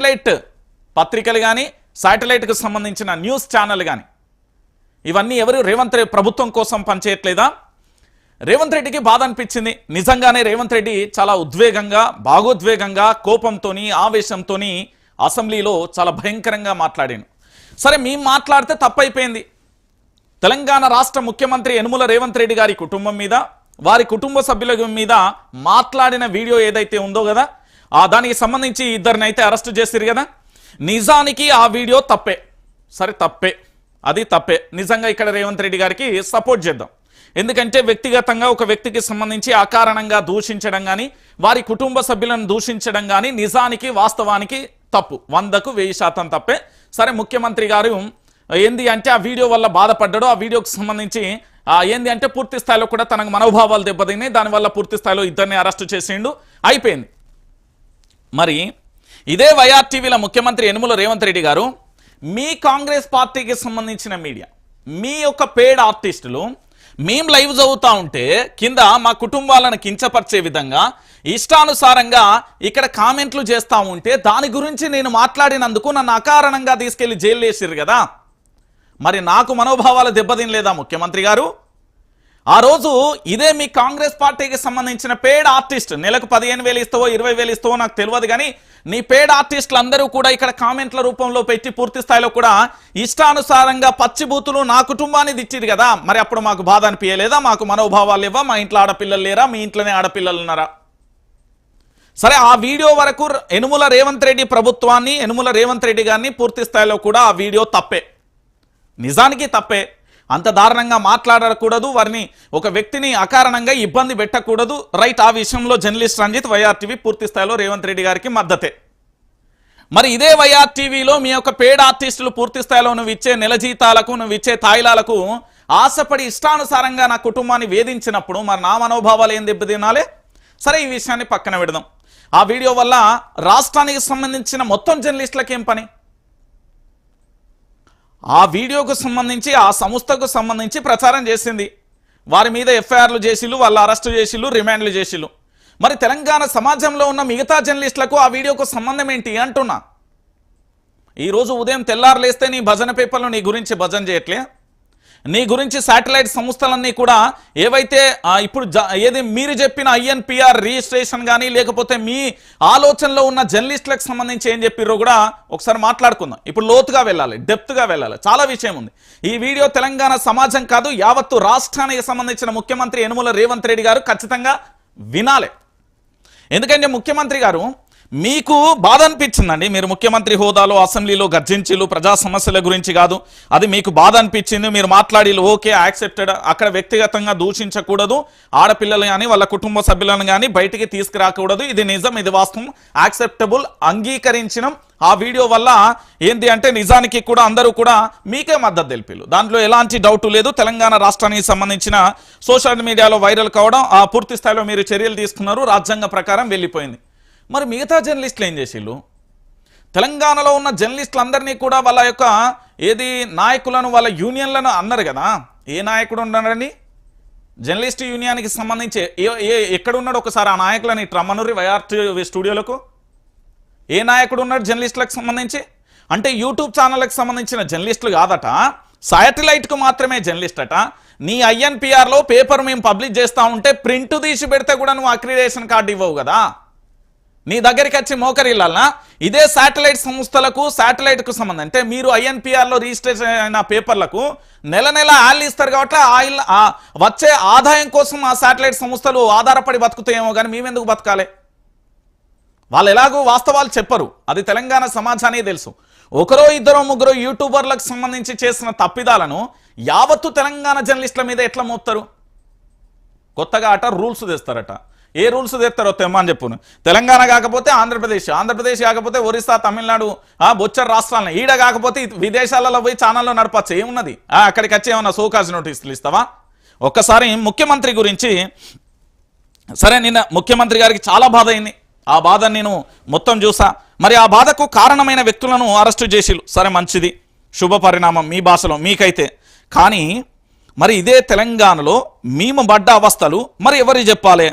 Satellite పత్రికలు కానీ సాటిలైట్కు సంబంధించిన న్యూస్ ఛానల్ కానీ ఇవన్నీ ఎవరు? రేవంత్ రెడ్డి ప్రభుత్వం కోసం పనిచేయట్లేదా? రేవంత్ రెడ్డికి బాధ అనిపించింది. నిజంగానే రేవంత్ రెడ్డి చాలా ఉద్వేగంగా భాగోద్వేగంగా కోపంతోని ఆవేశంతోని అసెంబ్లీలో చాలా భయంకరంగా మాట్లాడాను సరే మేము మాట్లాడితే తప్పైపోయింది. తెలంగాణ రాష్ట్ర ముఖ్యమంత్రి యనుమల రేవంత్ రెడ్డి గారి కుటుంబం మీద వారి కుటుంబ సభ్యుల మీద మాట్లాడిన వీడియో ఏదైతే ఉందో కదా ఆ దానికి సంబంధించి ఇద్దరిని అయితే అరెస్ట్ చేసిరు కదా? నిజానికి ఆ వీడియో తప్పే. సరే తప్పే. అది తప్పే. నిజంగా ఇక్కడ రేవంత్ రెడ్డి గారికి సపోర్ట్ చేద్దాం. ఎందుకంటే వ్యక్తిగతంగా ఒక వ్యక్తికి సంబంధించి అకారణంగా దూషించడం కానీ వారి కుటుంబ సభ్యులను దూషించడం కానీ నిజానికి వాస్తవానికి తప్పు. వందకు వెయ్యి శాతం తప్పే. సరే ముఖ్యమంత్రి గారు ఏంది అంటే ఆ వీడియో వల్ల బాధపడ్డాడు. ఆ వీడియోకి సంబంధించి ఏంది అంటే పూర్తి స్థాయిలో కూడా తనకు మనోభావాలు దెబ్బతిన్నాయి. దానివల్ల పూర్తి స్థాయిలో ఇద్దరిని అరెస్ట్ చేసిండు. అయిపోయింది. మరి ఇదే వైఆర్టీవీల ముఖ్యమంత్రి యనుమల రేవంత్ రెడ్డి గారు మీ కాంగ్రెస్ పార్టీకి సంబంధించిన మీడియా మీ యొక్క పేడ్ ఆర్టిస్టులు మేము లైవ్ చదువుతా ఉంటే కింద మా కుటుంబాలను కించపరిచే విధంగా ఇష్టానుసారంగా ఇక్కడ కామెంట్లు చేస్తా ఉంటే దాని గురించి నేను మాట్లాడినందుకు నన్ను అకారణంగా తీసుకెళ్ళి జైలు వేసిర్రు కదా. మరి నాకు మనోభావాలు దెబ్బతినలేదా ముఖ్యమంత్రి గారు? ఆ రోజు ఇదే మీ కాంగ్రెస్ పార్టీకి సంబంధించిన పేడ్ ఆర్టిస్ట్ నెలకు పదిహేను వేలు ఇస్తావో ఇరవై వేలు ఇస్తావో నాకు తెలియదు కానీ నీ పేడ్ ఆర్టిస్టులు అందరూ కూడా ఇక్కడ కామెంట్ల రూపంలో పెట్టి పూర్తి స్థాయిలో కూడా ఇష్టానుసారంగా పచ్చిబూతులు నా కుటుంబాన్ని తెచ్చిరు కదా. మరి అప్పుడు మాకు బాధ అనిపించలేదా? మాకు మనోభావాలు ఇవ్వ మా ఇంట్లో ఆడపిల్లలు లేరా? మీ ఇంట్లోనే ఆడపిల్లలు ఉన్నారా? సరే ఆ వీడియో వరకు ఎనుముల రేవంత్ రెడ్డి ప్రభుత్వాన్ని ఎనుముల రేవంత్ రెడ్డి గారిని పూర్తి స్థాయిలో కూడా ఆ వీడియో తప్పే. నిజానికి తప్పే. అంత దారుణంగా మాట్లాడకూడదు వారిని ఒక వ్యక్తిని అకారణంగా ఇబ్బంది పెట్టకూడదు. రైట్ ఆ విషయంలో జర్నలిస్ట్ రంజిత్ వైఆర్టీవీ పూర్తి స్థాయిలో రేవంత్ రెడ్డి గారికి మద్దతే. మరి ఇదే వైఆర్టీవీలో మీ యొక్క పేడ్ ఆర్టిస్టులు పూర్తి స్థాయిలో నువ్వు ఇచ్చే నెల జీతాలకు నువ్వు ఇచ్చే తాయిలాలకు ఆశపడి ఇష్టానుసారంగా నా కుటుంబాన్ని వేధించినప్పుడు మరి నా మనోభావాలు ఏం దెబ్బతినాలి సరే ఈ విషయాన్ని పక్కన పెడదాం. ఆ వీడియో వల్ల రాష్ట్రానికి సంబంధించిన మొత్తం జర్నలిస్టులకు ఏం పని? ఆ వీడియోకు సంబంధించి ఆ సంస్థకు సంబంధించి ప్రచారం చేసింది. వారి మీద ఎఫ్ఐఆర్లు చేసిళ్ళు వాళ్ళు అరెస్టు చేసిళ్ళు రిమాండ్లు చేసిళ్ళు. మరి తెలంగాణ సమాజంలో ఉన్న మిగతా జర్నలిస్టులకు ఆ వీడియోకు సంబంధం ఏంటి అంటున్నా. ఈరోజు ఉదయం తెల్లారులేస్తే నీ భజన పేపర్లు నీ గురించి భజన చేయట్లే? నీ గురించి శాటిలైట్ సంస్థలన్నీ కూడా ఏవైతే ఇప్పుడు జ- ఏది మీరు చెప్పిన ఐఎన్పిఆర్ రిజిస్ట్రేషన్ కానీ లేకపోతే మీ ఆలోచనలో ఉన్న జర్నలిస్టులకు సంబంధించి ఏం చెప్పిర్రో కూడా ఒకసారి మాట్లాడుకుందాం. ఇప్పుడు లోతుగా వెళ్ళాలి డెప్త్గా వెళ్ళాలి. చాలా విషయం ఉంది. ఈ వీడియో తెలంగాణ సమాజం కాదు యావత్తు రాష్ట్రానికి సంబంధించిన ముఖ్యమంత్రి యనుమల రేవంత్ రెడ్డి గారు ఖచ్చితంగా వినాలి. ఎందుకంటే ముఖ్యమంత్రి గారు మీకు బాధ అనిపించిందండి. మీరు ముఖ్యమంత్రి హోదాలో అసెంబ్లీలో గర్జించిలు ప్రజా సమస్యల గురించి కాదు. అది మీకు బాధ అనిపించింది. మీరు మాట్లాడి ఓకే యాక్సెప్టెడ్. అక్కడ వ్యక్తిగతంగా దూషించకూడదు. ఆడపిల్లలు కానీ వాళ్ళ కుటుంబ సభ్యులను కానీ బయటికి తీసుకురాకూడదు. ఇది నిజం ఇది వాస్తవం. యాక్సెప్టబుల్ అంగీకరించిన ఆ వీడియో వల్ల ఏంటి అంటే నిజానికి కూడా అందరూ కూడా మీకే మద్దతు తెలిపారు దాంట్లో ఎలాంటి డౌట్ లేదు. తెలంగాణ రాష్ట్రానికి సంబంధించిన సోషల్ మీడియాలో వైరల్ కావడం ఆ పూర్తి స్థాయిలో మీరు చర్యలు తీసుకున్నారు. రాజ్యాంగ ప్రకారం వెళ్ళిపోయింది. మరి మిగతా జర్నలిస్టులు ఏం చేసిళ్ళు? తెలంగాణలో ఉన్న జర్నలిస్టులందరినీ కూడా వాళ్ళ యొక్క ఏది నాయకులను వాళ్ళ యూనియన్లను అన్నారు కదా? ఏ నాయకుడు ఉన్నాడని? జర్నలిస్ట్ యూనియన్కి సంబంధించి ఏ ఏ- ఎక్కడున్నాడు ఒకసారి ఆ నాయకులని? ట్రమ్మనూరి వైఆర్టీ స్టూడియోలకు? ఏ నాయకుడు ఉన్నాడు జర్నలిస్టులకు సంబంధించి? అంటే యూట్యూబ్ ఛానళ్ళకి సంబంధించిన జర్నలిస్టులు కాదట. శాటిలైట్కు మాత్రమే జర్నలిస్ట్ అట నీ ఐఎన్పిఆర్లో పేపర్ మేము పబ్లిష్ చేస్తా ఉంటే ప్రింట్ తీసి పెడితే కూడా నువ్వు అక్రిడేషన్ కార్డు ఇవ్వవు కదా? నీ దగ్గరికి వచ్చి మోకరిల్లాలనా ఇదే శాటిలైట్ సంస్థలకు శాటిలైట్కు సంబంధం. అంటే మీరు ఐఎన్పిఆర్లో రిజిస్ట్రేషన్ అయిన పేపర్లకు నెల నెల ఆయిల్ ఇస్తారు కాబట్టి ఆ ఆయిల్ వచ్చే ఆదాయం కోసం ఆ శాటిలైట్ సంస్థలు ఆధారపడి బతుకుతాయేమో కానీ మేమెందుకు బతకాలి? వాళ్ళు ఎలాగో వాస్తవాలు చెప్పరు. అది తెలంగాణ సమాజానికి తెలుసు. ఒకరో ఇద్దరో ముగ్గురు యూట్యూబర్లకు సంబంధించి చేసిన తప్పిదాలను యావత్తు తెలంగాణ జర్నలిస్టుల మీద ఎట్లా మోపుతారు? కొత్తగా అట రూల్స్ తెస్తారట. ఏ రూల్స్ తెస్తారో తెమ్మని చెప్పును. తెలంగాణ కాకపోతే ఆంధ్రప్రదేశ్ ఆంధ్రప్రదేశ్ కాకపోతే ఒరిస్సా తమిళనాడు ఆ బొచ్చర్ రాష్ట్రాలను. ఈడ కాకపోతే విదేశాలలో పోయి ఛానల్లో నడపచ్చు. ఏమున్నది? అక్కడికి వచ్చి ఏమన్నా సోకాజ్ నోటీసులు ఇస్తావా? ఒక్కసారి ముఖ్యమంత్రి గురించి సరే నిన్న ముఖ్యమంత్రి గారికి చాలా బాధ అయింది. ఆ బాధ నేను మొత్తం చూసా. మరి ఆ బాధకు కారణమైన వ్యక్తులను అరెస్టు చేసిలు సరే మంచిది. శుభ పరిణామం మీ భాషలో మీకైతే. కానీ మరి ఇదే తెలంగాణలో మేము పడ్డ అవస్థలు మరి ఎవరికి చెప్పాలి?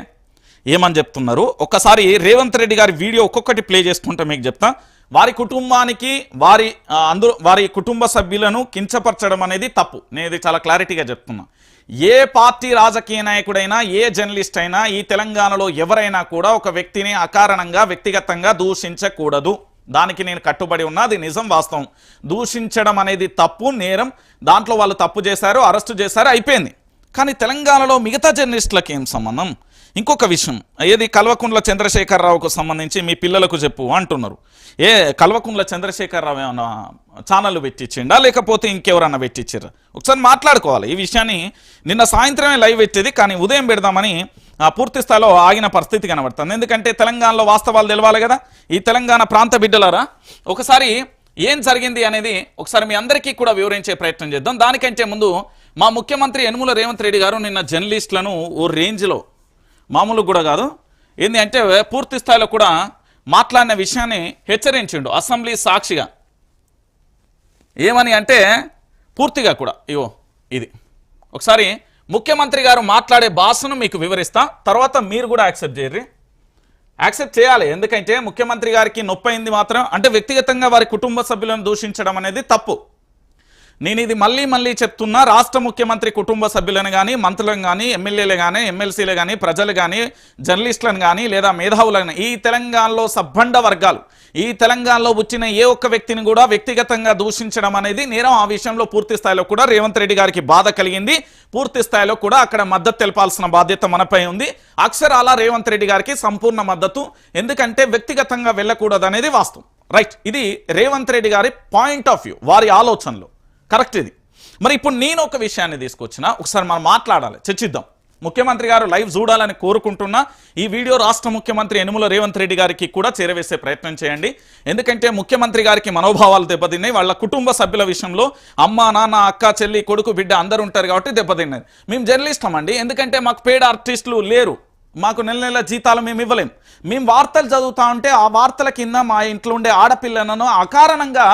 ఏమని చెప్తున్నారు? ఒక్కసారి రేవంత్ రెడ్డి గారి వీడియో ఒక్కొక్కటి ప్లే చేసుకుంటా మీకు చెప్తా. వారి కుటుంబానికి వారి అందరూ వారి కుటుంబ సభ్యులను కించపరచడం అనేది తప్పు. నేను ఇది చాలా క్లారిటీగా చెప్తున్నా. ఏ పార్టీ రాజకీయ నాయకుడైనా ఏ జర్నలిస్ట్ అయినా ఈ తెలంగాణలో ఎవరైనా కూడా ఒక వ్యక్తిని అకారణంగా వ్యక్తిగతంగా దూషించకూడదు. దానికి నేను కట్టుబడి ఉన్నా అది నిజం వాస్తవం. దూషించడం అనేది తప్పు నేరం. దాంట్లో వాళ్ళు తప్పు చేశారు అరెస్టు చేశారు అయిపోయింది. కానీ తెలంగాణలో మిగతా జర్నలిస్టులకు ఏం సంబంధం? ఇంకొక విషయం. ఏది? కల్వకుండ్ల చంద్రశేఖరరావుకు సంబంధించి మీ పిల్లలకు చెప్పు అంటున్నారు. ఏ కల్వకుండ్ల చంద్రశేఖరరావు ఏమన్నా ఛానళ్ళు పెట్టించిండా? లేకపోతే ఇంకెవరన్నా పెట్టించారా ఒకసారి మాట్లాడుకోవాలి. ఈ విషయాన్ని నిన్న సాయంత్రమే లైవ్ పెట్టేది కానీ ఉదయం పెడదామని ఆ, పూర్తి స్థాయిలో ఆగిన పరిస్థితి కనబడుతుంది. ఎందుకంటే తెలంగాణలో వాస్తవాలు తెలవాలి కదా? ఈ తెలంగాణ ప్రాంత బిడ్డలారా ఒకసారి ఏం జరిగింది అనేది ఒకసారి మీ అందరికీ కూడా వివరించే ప్రయత్నం చేద్దాం. దానికంటే ముందు మా ముఖ్యమంత్రి యనుమల రేవంత్ రెడ్డి గారు నిన్న జర్నలిస్టులను ఓ రేంజ్లో మామూలు కూడా కాదు. ఏంది అంటే పూర్తి స్థాయిలో కూడా మాట్లాడిన విషయాన్ని హెచ్చరించిండు అసెంబ్లీ సాక్షిగా. ఏమని అంటే పూర్తిగా కూడా. ఇవో ఇది. ఒకసారి ముఖ్యమంత్రి గారు మాట్లాడే భాషను మీకు వివరిస్తా. తర్వాత మీరు కూడా యాక్సెప్ట్ చేయర్రి. యాక్సెప్ట్ చేయాలి. ఎందుకంటే ముఖ్యమంత్రి గారికి నొప్పి అయింది మాత్రం అంటే వ్యక్తిగతంగా వారి కుటుంబ సభ్యులను దూషించడం అనేది తప్పు. నేను ఇది మళ్ళీ మళ్ళీ చెప్తున్నా రాష్ట్ర ముఖ్యమంత్రి కుటుంబ సభ్యులను కానీ మంత్రులను కానీ ఎమ్మెల్యేలు కానీ ఎమ్మెల్సీలు కానీ ప్రజలు కానీ జర్నలిస్టులను కానీ లేదా మేధావులను ఈ తెలంగాణలో సబ్బండ వర్గాలు ఈ తెలంగాణలో వచ్చిన ఏ ఒక్క వ్యక్తిని కూడా వ్యక్తిగతంగా దూషించడం అనేది నేరం ఆ విషయంలో పూర్తి స్థాయిలో కూడా రేవంత్ రెడ్డి గారికి బాధ కలిగింది. పూర్తి స్థాయిలో కూడా అక్కడ మద్దతు తెలపాల్సిన బాధ్యత మనపై ఉంది. అక్షరాల రేవంత్ రెడ్డి గారికి సంపూర్ణ మద్దతు. ఎందుకంటే వ్యక్తిగతంగా వెళ్ళకూడదు అనేది వాస్తవం. రైట్ ఇది రేవంత్ రెడ్డి గారి పాయింట్ ఆఫ్ వ్యూ వారి ఆలోచనలు. కరెక్ట్ ఇది. మరి ఇప్పుడు నేను ఒక విషయాన్ని తీసుకొచ్చిన ఒకసారి మనం మాట్లాడాలి చర్చిద్దాం. ముఖ్యమంత్రి గారు లైవ్ చూడాలని కోరుకుంటున్నా ఈ వీడియో రాష్ట్ర ముఖ్యమంత్రి యనుమల రేవంత్ రెడ్డి గారికి కూడా చేరవేసే ప్రయత్నం చేయండి. ఎందుకంటే ముఖ్యమంత్రి గారికి మనోభావాలు దెబ్బతిన్నాయి వాళ్ళ కుటుంబ సభ్యుల విషయంలో అమ్మ నాన్న అక్క చెల్లి కొడుకు బిడ్డ అందరూ ఉంటారు కాబట్టి దెబ్బతిన్నది మేము జర్నలిస్టం అండి ఎందుకంటే మాకు పేడ్ ఆర్టిస్టులు లేరు. మాకు నెల నెల జీతాలు మేము ఇవ్వలేం. మేము వార్తలు చదువుతా ఉంటే ఆ వార్తల కింద మా ఇంట్లో ఉండే ఆడపిల్లలను అకారణంగా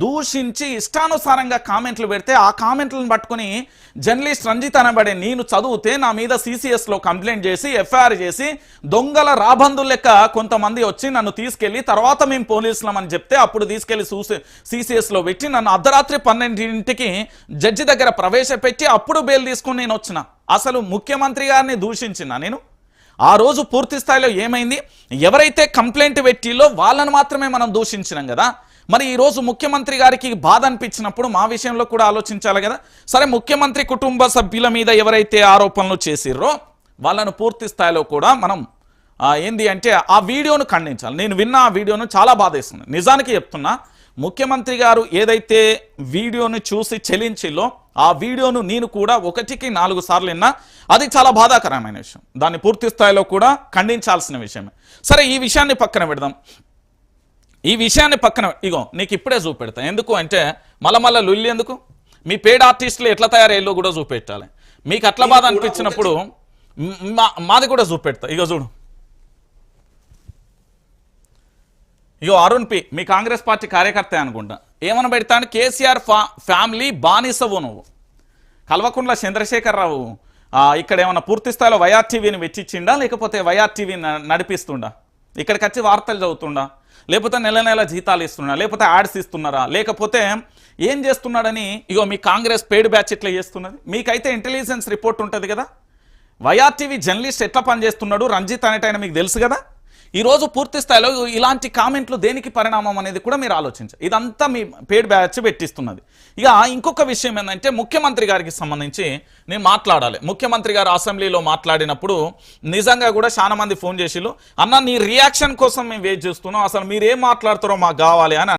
దూషించి ఇష్టానుసారంగా కామెంట్లు పెడితే ఆ కామెంట్లను పట్టుకుని జర్నలిస్ట్ రంజిత్ అనబడే నేను చదివితే నా మీద సిసిఎస్లో కంప్లైంట్ చేసి ఎఫ్ఐఆర్ చేసి దొంగల రాబందులు లెక్క కొంతమంది వచ్చి నన్ను తీసుకెళ్ళి తర్వాత మేము పోలీసులమని చెప్తే అప్పుడు తీసుకెళ్ళి చూసి సిసిఎస్లో పెట్టి నన్ను అర్ధరాత్రి పన్నెండింటికి జడ్జి దగ్గర ప్రవేశపెట్టి అప్పుడు బెయిల్ తీసుకుని నేను వచ్చిన. అసలు ముఖ్యమంత్రి గారిని దూషించిన నేను? ఆ రోజు పూర్తి స్థాయిలో ఏమైంది? ఎవరైతే కంప్లైంట్ పెట్టిలో వాళ్ళని మాత్రమే మనం దూషించినాం కదా? మరి ఈరోజు ముఖ్యమంత్రి గారికి బాధ అనిపించినప్పుడు మా విషయంలో కూడా ఆలోచించాలి కదా. సరే ముఖ్యమంత్రి కుటుంబ సభ్యుల మీద ఎవరైతే ఆరోపణలు చేసిర్రో వాళ్ళను పూర్తి స్థాయిలో కూడా మనం ఏంది అంటే ఆ వీడియోను ఖండించాలి. నేను విన్న ఆ వీడియోను చాలా బాధేస్తుంది. నిజానికి చెప్తున్నా ముఖ్యమంత్రి గారు ఏదైతే వీడియోను చూసి చెలించిల్లో ఆ వీడియోను నేను కూడా ఒకటికి నాలుగు సార్లు విన్నా అది చాలా బాధాకరమైన విషయం. దాన్ని పూర్తి స్థాయిలో కూడా ఖండించాల్సిన విషయమే. సరే ఈ విషయాన్ని పక్కన పెడదాం. ఈ విషయాన్ని పక్కన ఇగో నీకు ఇప్పుడే చూపెడతా. ఎందుకు అంటే మళ్ళా లుల్లి ఎందుకు? మీ పేడ్ ఆర్టిస్టులు ఎట్లా తయారయ్యో కూడా చూపెట్టాలి. మీకు అట్లా బాధ అనిపించినప్పుడు మాది కూడా చూపెడతా. ఇగో చూడు. ఇగో అరుణ్ పి మీ కాంగ్రెస్ పార్టీ కార్యకర్త అనుకుంటా. ఏమని పెడతాను కేసీఆర్ ఫా ఫ్యామిలీ బానిసవు నువ్వు. కల్వకుంట్ల చంద్రశేఖరరావు ఇక్కడ ఏమన్నా పూర్తి స్థాయిలో వైఆర్టీవీని వెచ్చిచ్చిండా? లేకపోతే వైఆర్టీవీ నడిపిస్తుండా? ఇక్కడికి వచ్చి వార్తలు చదువుతుండా? లేకపోతే నెల నెల జీతాలు ఇస్తున్నా లేకపోతే యాడ్స్ ఇస్తున్నారా? లేకపోతే ఏం చేస్తున్నాడని ఇగో మీ కాంగ్రెస్ పేడ్ బ్యాచ్ ఇట్లా చేస్తున్నది? మీకైతే ఇంటెలిజెన్స్ రిపోర్ట్ ఉంటుంది కదా? వైఆర్టీవీ జర్నలిస్ట్ ఎట్లా పనిచేస్తున్నాడు? రంజిత్ అనేటైనా మీకు తెలుసు కదా? ఈ రోజు పూర్తి స్థాయిలో ఇలాంటి కామెంట్లు దేనికి పరిణామం అనేది కూడా మీరు ఆలోచించారు ఇదంతా మీ పేడ్ బ్యాచ్ పెట్టిస్తున్నది. ఇక ఇంకొక విషయం ఏంటంటే ముఖ్యమంత్రి గారికి సంబంధించి నేను మాట్లాడాలి. ముఖ్యమంత్రి గారు అసెంబ్లీలో మాట్లాడినప్పుడు నిజంగా కూడా చాలా మంది ఫోన్ చేసిళ్ళు అన్న నీ రియాక్షన్ కోసం మేము వెయిట్ చేస్తున్నాం. అసలు మీరు ఏం మాట్లాడుతారో మాకు కావాలి అని